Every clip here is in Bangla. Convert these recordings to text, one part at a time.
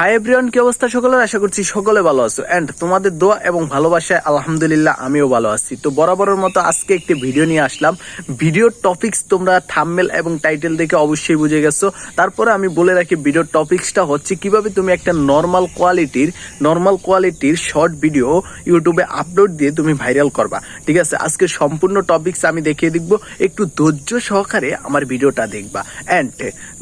হাই এভরিওয়ান কি অবস্থা সকলের? আশা করছি সকলে ভালো আছো। এন্ড তোমাদের দোয়া এবং ভালোবাসায় আলহামদুলিল্লাহ আমিও ভালো আছি। তো বরাবরের মতো আজকে একটি ভিডিও নিয়ে আসলাম। ভিডিওর টপিকস তোমরা থাম্বনেল এবং টাইটেল দেখে অবশ্যই বুঝে গেছো। তারপরে আমি বলে রাখি ভিডিওর টপিকসটা হচ্ছে কীভাবে তুমি একটা নর্মাল কোয়ালিটির নর্মাল কোয়ালিটির শর্ট ভিডিও ইউটিউবে আপলোড দিয়ে তুমি ভাইরাল করবা। ঠিক আছে? আজকে সম্পূর্ণ টপিকস আমি দেখিয়ে দেখব। একটু ধৈর্য সহকারে আমার ভিডিওটা দেখবা। এন্ড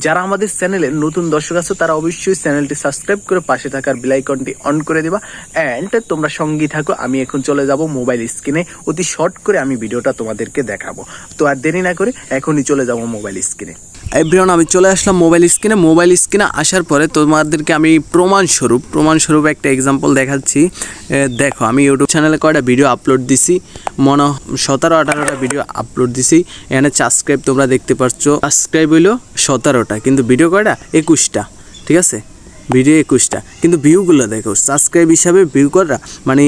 যারা আমাদের চ্যানেলের নতুন দর্শক আছে, তারা অবশ্যই চ্যানেলটি সাবস্ক্রাইব করে পাশে থাকার বেল আইকনটি অন করে দিবা। অ্যান্ড তোমরা সঙ্গী থাকো, আমি এখন চলে যাব মোবাইল স্ক্রিনে অতি শর্ট করে আমি ভিডিওটা তোমাদেরকে দেখাবো। তো আর দেরি না করে এখনই চলে যাব মোবাইল স্ক্রিনে এভরিওয়ান আমি চলে আসলাম মোবাইল স্ক্রিনে মোবাইল স্ক্রিনে আসার পরে তোমাদেরকে আমি প্রমাণস্বরূপ প্রমাণস্বরূপ একটা এক্সাম্পল দেখাচ্ছি। দেখো, আমি ইউটিউব চ্যানেলে কয়টা ভিডিও আপলোড দিছি? মনে সতেরো, আঠারোটা ভিডিও আপলোড দিছি। এখানে সাবস্ক্রাইব তোমরা দেখতে পাচ্ছ সাবস্ক্রাইব হইল সতেরোটা, কিন্তু ভিডিও কয়টা? একুশটা। ঠিক আছে? ভিডিও একুশটা। কিন্তু ভিউগুলো দেখো সাবস্ক্রাইব হিসাবে ভিউ করা মানে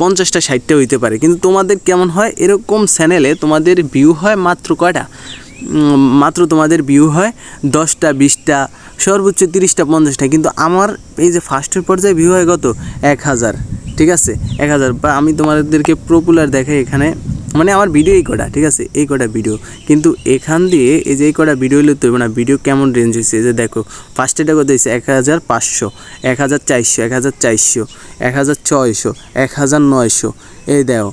পঞ্চাশটা, ষাটটা হইতে পারে। কিন্তু তোমাদের কেমন হয়? এরকম চ্যানেলে তোমাদের ভিউ হয় মাত্র কয়টা? মাত্র তোমাদের ভিউ হয় দশটা, বিশটা, সর্বোচ্চ তিরিশটা, পঞ্চাশটা। কিন্তু আমার এই যে ফার্স্টের পর্যায়ে ভিউ হয় কত? এক হাজার। ঠিক আছে? এক হাজার। বা আমি তোমাদেরকে পপুলার দেখাই এখানে। মানে আমার ভিডিও এই কটা, ঠিক আছে? এই কটা ভিডিও কিন্তু এখান দিয়ে এই যে এই কটা ভিডিও হলে তো না ভিডিও কেমন রেঞ্জ হয়েছে এই যে দেখো ফার্স্টেটা কত হয়েছে এক হাজার পাঁচশো এক হাজার চারশো এক হাজার চারশো এক হাজার ছয়শো এক হাজার নয়শো। এই দেখো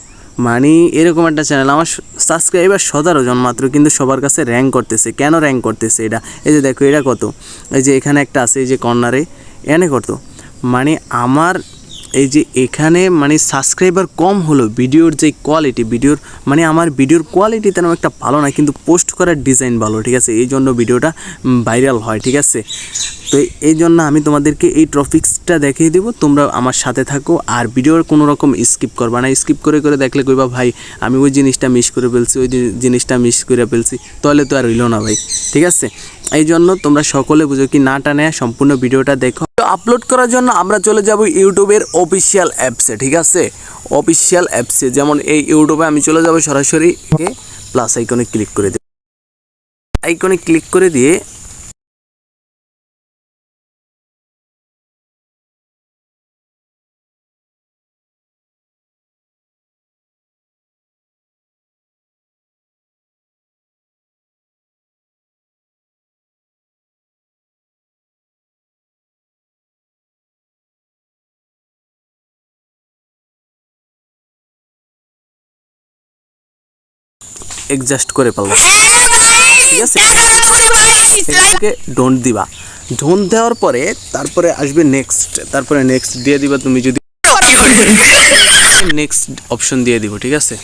মানে এরকম একটা চ্যানেল আমার সাবস্ক্রাইবার সতেরো জন মাত্র, কিন্তু সবার কাছে র্যাঙ্ক করতেছে। কেন র্যাঙ্ক করতেছে এটা? এই যে দেখো, এটা কত? এই যে এখানে একটা আছে, এই যে কর্নারে এনে করতো মানে আমার এই যে এখানে মানে সাবস্ক্রাইবার কম হলো, ভিডিওর যে কোয়ালিটি ভিডিওর মানে আমার ভিডিওর কোয়ালিটি তেমন একটা ভালো না, কিন্তু পোস্ট করার ডিজাইন ভালো, ঠিক আছে? এই জন্য ভিডিওটা ভাইরাল হয়, ঠিক আছে? তো এই জন্য আমি তোমাদেরকে এই টপিক্সটা দেখিয়ে দেবো, তোমরা আমার সাথে থাকো, আর ভিডিওর কোনো রকম স্কিপ করবা না। স্কিপ করে করে দেখলে কইবা, ভাই, আমি ওই জিনিসটা মিস করে ফেলছি, ওই জিনিসটা মিস করে ফেলছি। তাহলে তো আর হইল না, ভাই, ঠিক আছে? এই জন্য তোমরা সকলে বুঝো কি না টানে, সম্পূর্ণ ভিডিওটা দেখো। আপলোড করার জন্য আমরা চলে যাব ইউটিউবের অফিসিয়াল অ্যাপসে, ঠিক আছে? অফিসিয়াল অ্যাপসে, যেমন এই ইউটিউবে আমি চলে যাব সরাসরি প্লাস আইকনে ক্লিক করে দিই আইকনে ক্লিক করে দিয়ে এডজাস্ট করে ফেললাম ঠিক আছে? এটাকে ডোন্ট দিবা। ডোন্ট দেওয়ার পরে তারপরে আসবে নেক্সট তারপরে নেক্সট দিয়ে দিবা তুমি যদি নেক্সট অপশন দিয়ে দিব ঠিক আছে?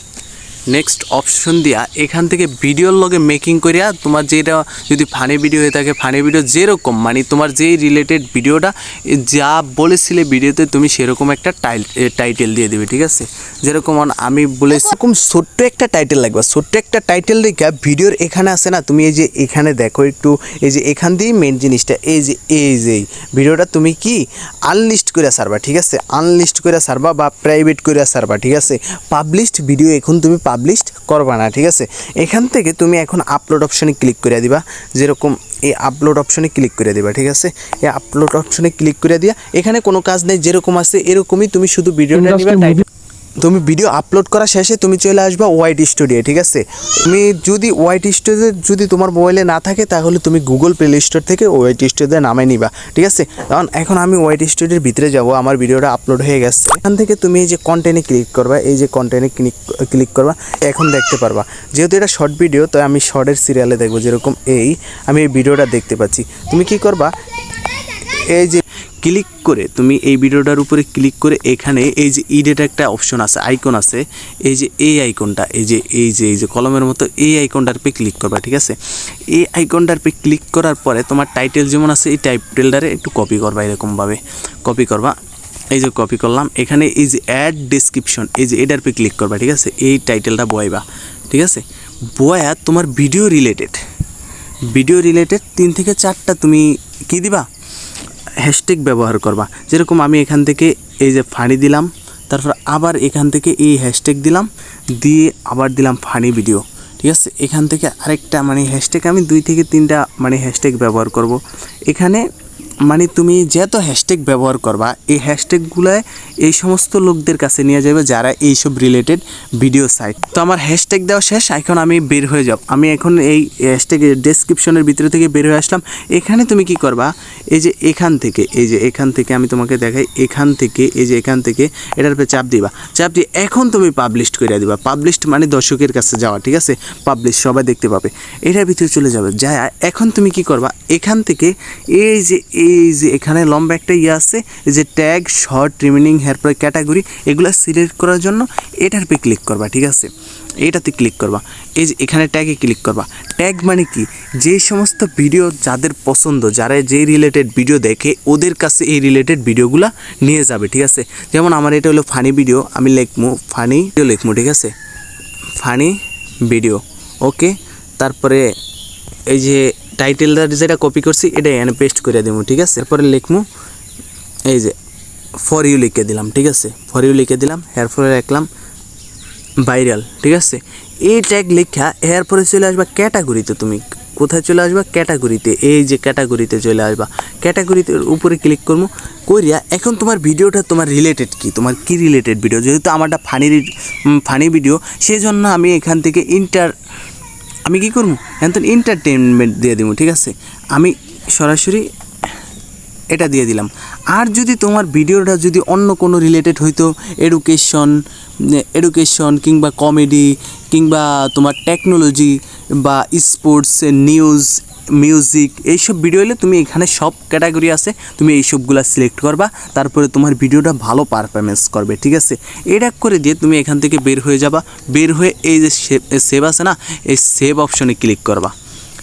নেক্সট অপশন দিয়া এখান থেকে ভিডিওর লগে মেকিং করিয়া তোমার যেটা যদি ফানি ভিডিও হয়ে থাকে ফানি ভিডিও যেরকম মানে তোমার যেই রিলেটেড ভিডিওটা যা বলেছিলে ভিডিওতে তুমি সেরকম একটা টাইটেল দিয়ে দিবে, ঠিক আছে? যেরকম আমি বলেছি এরকম ছোট্ট একটা টাইটেল লাগবে, ছোট্ট একটা টাইটেল দেখে ভিডিওর এখানে আছে না, তুমি এই যে এখানে দেখো একটু, এই যে এখান দিয়েই মেন জিনিসটা, এই যে এই যে ভিডিওটা তুমি কি আনলিস্ট করে সারবা ঠিক আছে? আনলিস্ট করে সারবা বা প্রাইভেট করে সারবা ঠিক আছে? পাবলিশড ভিডিও এখন তুমি পাবলিশড করবা না ঠিক আছে? এখান থেকে তুমি এখন আপলোড অপশনে ক্লিক করে দিবা। যেরকম এই আপলোড অপশনে ক্লিক করে দিবা ঠিক আছে? এই আপলোড অপশনে ক্লিক করে দিয়া এখানে কোনো কাজ নেই যেরকম আছে এরকমই তুমি শুধু ভিডিওটা নিবা তুমি ভিডিও আপলোড করা শেষে তুমি চলে আসবা ওয়াইট স্টুডিও ঠিক আছে? তুমি যদি ওয়াইট স্টুডিও যদি তোমার মোবাইলে না থাকে, তাহলে তুমি Google play store YT studio studio নামে নিবা, ঠিক আছে? কারণ এখন আমি ওয়াইট স্টুডিওর ভিতরে যাব, আমার ভিডিওটা আপলোড হয়ে গেছে। এখান থেকে তুমি এই যে কন্টেন্টে ক্লিক করবা, এই যে কন্টেন্টে ক্লিক ক্লিক করবা, এখন দেখতে পারবা। যেহেতু এটা শর্ট ভিডিও তো আমি শর্টের সিরিয়ালে দেখব, যেরকম এই, আমি এই ভিডিওটা দেখতে পাচ্ছি। তুমি কি করবা? এই যে ক্লিক করে তুমি এই ভিডিওটার উপরে ক্লিক করে এখানে এই যে ইডেট একটা অপশন আছে আইকন আছে, এই যে এই আইকনটা এই যে এই যে এই যে কলমের মতো এই আইকনটার পে ক্লিক করবা, ঠিক আছে? এই আইকনটার পে ক্লিক করার পরে তোমার টাইটেল যেমন আছে, এই টাইটেলটারে একটু কপি করবা এরকমভাবে। কপি করবা। এই যে কপি করলাম। এখানে এই যে অ্যাড ডেসক্রিপশন এই যে এটার পে ক্লিক করবা, ঠিক আছে? এই টাইটেলটা বয়বা ঠিক আছে? বয়া তোমার ভিডিও রিলেটেড ভিডিও রিলেটেড তিন থেকে চারটা তুমি কি দিবা? হ্যাশট্যাগ ব্যবহার করবা। যেরকম আমি এখান থেকে এই যে ফানি দিলাম, তারপর আবার এখান থেকে এই হ্যাশট্যাগ দিলাম, দিয়ে আবার দিলাম ফানি ভিডিও ঠিক আছে? এখান থেকে আরেকটা মানে হ্যাশট্যাগ আমি দুই থেকে তিনটা মানে হ্যাশট্যাগ ব্যবহার করব। এখানে মানে তুমি যত হ্যাশট্যাগ ব্যবহার করবা, এই হ্যাশট্যাগুলো এই সমস্ত লোকদের কাছে নিয়ে যাবে যারা এইসব রিলেটেড ভিডিও সাইট তো আমার হ্যাশট্যাগ দেওয়া শেষ, এখন আমি বের হয়ে যাব। আমি এখন এই হ্যাশট্যাগের ডেসক্রিপশনের ভিতরে থেকে বের হয়ে আসলাম। এখানে তুমি কি করবা, এই যে এখান থেকে, এই যে এখান থেকে আমি তোমাকে দেখাই, এখান থেকে, এই যে এখান থেকে, এটার উপরে চাপ দিবা। চাপ দিয়ে এখন তুমি পাবলিশ করে দিবা। পাবলিশড মানে দর্শকের কাছে যাওয়া, ঠিক আছে? পাবলিশ সবাই দেখতে পাবে। এটার ভিতরে চলে যাবে। যা এখন তুমি কি করবা, এখান থেকে এই যে এই যে এখানে লম্বা একটা ইয়ে আছে, এই যে ট্যাগ শর্ট রিমেনিং হেয়ারপর ক্যাটাগরি এগুলো সিলেক্ট করার জন্য এটার পে ক্লিক করবা, ঠিক আছে? এটাতে ক্লিক করবা। এই যে এখানে ট্যাগে ক্লিক করবা। ট্যাগ মানে কি? যে সমস্ত ভিডিও যাদের পছন্দ, যারা যে রিলেটেড ভিডিও দেখে, ওদের কাছে এই রিলেটেড ভিডিওগুলো নিয়ে যাবে, ঠিক আছে? যেমন আমার এটা হলো ফানি ভিডিও আমি লিখব ফানি ভিডিও লিখব, ঠিক আছে? ফানি ভিডিও ওকে তারপরে এই যে টাইটেলটা যেটা কপি করছি এটা এখানে পেস্ট করে দেবো ঠিক আছে? এরপরে লিখব এই যে ফর ইউ লিখে দিলাম, ঠিক আছে? ফর ইউ লিখে দিলাম, এরপরে লিখলাম ভাইরাল ঠিক আছে? এই ট্যাগ লেখা, এরপরে চলে আসবা ক্যাটাগরিতে তুমি। কোথায় চলে আসবা? ক্যাটাগরিতে এই যে ক্যাটাগরিতে চলে আসবা। ক্যাটাগরিতে উপরে ক্লিক করব করিয়া এখন তোমার ভিডিওটা তোমার রিলেটেড কি? তোমার কি রিলেটেড ভিডিও যেহেতু আমারটা ফানি ফানি ভিডিও সেই জন্য আমি এখান থেকে ইন্টার আমি কি করব? এখন এন্টারটেনমেন্ট দিয়ে দিব, ঠিক আছে? আমি সরাসরি এটা দিয়ে দিলাম। আর যদি তোমার ভিডিওটা যদি অন্য কোনো রিলেটেড হইতো এডুকেশন এডুকেশন কিংবা কমেডি কিংবা তোমার টেকনোলজি বা স্পোর্টস নিউজ মিউজিক এইসব ভিডিও হলে তুমি এখানে সব ক্যাটাগরি আছে, তুমি এই সবগুলো সিলেক্ট করবা, তারপরে তোমার ভিডিওটা ভালো পারফরমেন্স করবে, ঠিক আছে? এটা করে দিয়ে তুমি এখান থেকে বের হয়ে যাবা, বের হয়ে এই যে সেভ আছে না, এই সেভ অপশনে ক্লিক করবা,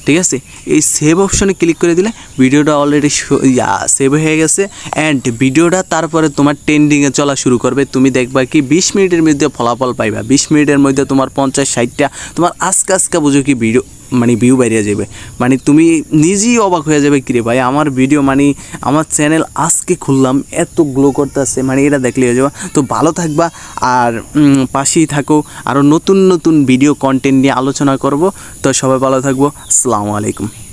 ঠিক আছে? এই সেভ অপশনে ক্লিক করে দিলে ভিডিওটা অলরেডি সেভ হয়ে গেছে অ্যান্ড ভিডিওটা তারপরে তোমার ট্রেন্ডিংয়ে চলা শুরু করবে, তুমি দেখবা কি বিশ মিনিটের মধ্যে ফলাফল পাইবা, বিশ মিনিটের মধ্যে তোমার পঞ্চাশ, ষাটটা, তোমার আজকে আজকে বুঝো কি ভিডিও মানে ভিউ বাইরে যাবে। মানে তুমি নিজেই অবাক হয়ে যাবে, কিরে ভাই, আমার ভিডিও মানে আমার চ্যানেল আজকে খুললাম, এত গ্লো করতেছে। মানে এটা দেখলে হয়ে যাবে। তো ভালো থাকবা আর পাশেই থাকো। আরও নতুন নতুন ভিডিও কন্টেন্ট নিয়ে আলোচনা করব। তো সবাই ভালো থাকব। আসসালামু আলাইকুম।